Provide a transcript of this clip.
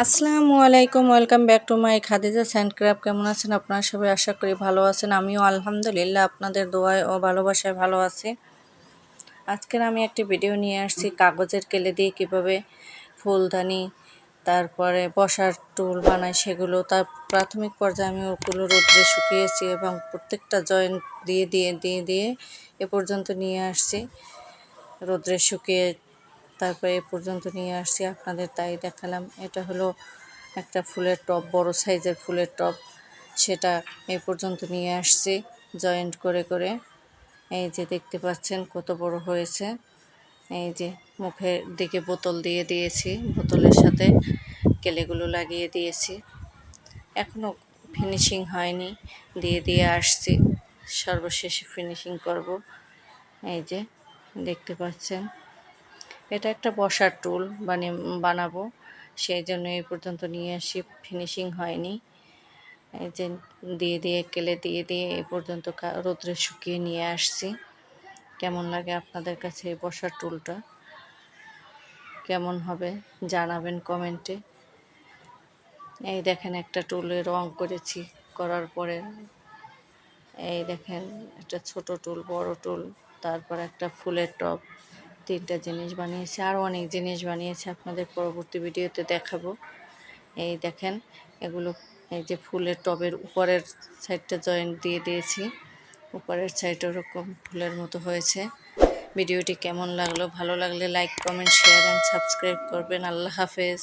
আসসালামু আলাইকুম, welcome back to my Khadija sandcraft কেমন আছেন আপনারা? সবাই আশা করি ভালো আছেন। আমিও আলহামদুলিল্লাহ আপনাদের দোয়ায় ও ভালোবাসায় ভালো আছি। আজকের আমি একটি ভিডিও নিয়ে আসছি, কাগজের কেলে দিয়ে কীভাবে ফুলদানি, তারপরে বসার টুল বানাই সেগুলো। তার প্রাথমিক পর্যায়ে আমি ওগুলো রোদ্রে শুকিয়েছি এবং প্রত্যেকটা জয়েন্ট দিয়ে দিয়ে দিয়ে দিয়ে এ পর্যন্ত নিয়ে আসছি। রোদ্রে শুকিয়ে তারপরে এ পর্যন্ত নিয়ে আসছি আপনাদের তাই দেখালাম। এটা হলো একটা ফুলের টব, বড় সাইজের ফুলের টব। সেটা এ পর্যন্ত নিয়ে আসছি জয়েন্ট করে করে। এই যে দেখতে পাচ্ছেন কত বড় হয়েছে। এই যে মুখের দিকে বোতল দিয়ে দিয়েছি, বোতলের সাথে কেলেগুলো লাগিয়ে দিয়েছি। এখনও ফিনিশিং হয়নি, দিয়ে দিয়ে আসছি। সর্বশেষে ফিনিশিং করব। এই যে দেখতে পাচ্ছেন। এটা একটা বসার টুল বানিয়ে বানাবো। সেই জন্য এই পর্যন্ত নিয়ে আসি ফিনিশিং হয়নি। এই যে দিয়ে দিয়ে, কেলে দিয়ে দিয়ে এ পর্যন্ত রোদ্রে শুকিয়ে নিয়ে আসছি। কেমন লাগে আপনাদের কাছে এই বসার টুলটা কেমন হবে জানাবেন কমেন্টে। এই দেখেন একটা টুলে রং করেছি, করার পরে এই দেখেন একটা ছোট টুল বড় টুল তারপর একটা ফুলের টপ তিনটা জিনিস বানিয়েছি, আর অনেক জিনিস বানিয়েছি আপনাদের পরবর্তী ভিডিওতে দেখাবো। এই দেখেন, এগুলো এই যে ফুলের টবের উপরের সাইডটা জয়েন্ট দিয়ে দিয়েছি। উপরের সাইড ওরকম ফুলের মতো হয়েছে। ভিডিওটি কেমন লাগল? ভালো লাগলে like comment share and subscribe করবেন। আল্লাহ হাফেজ।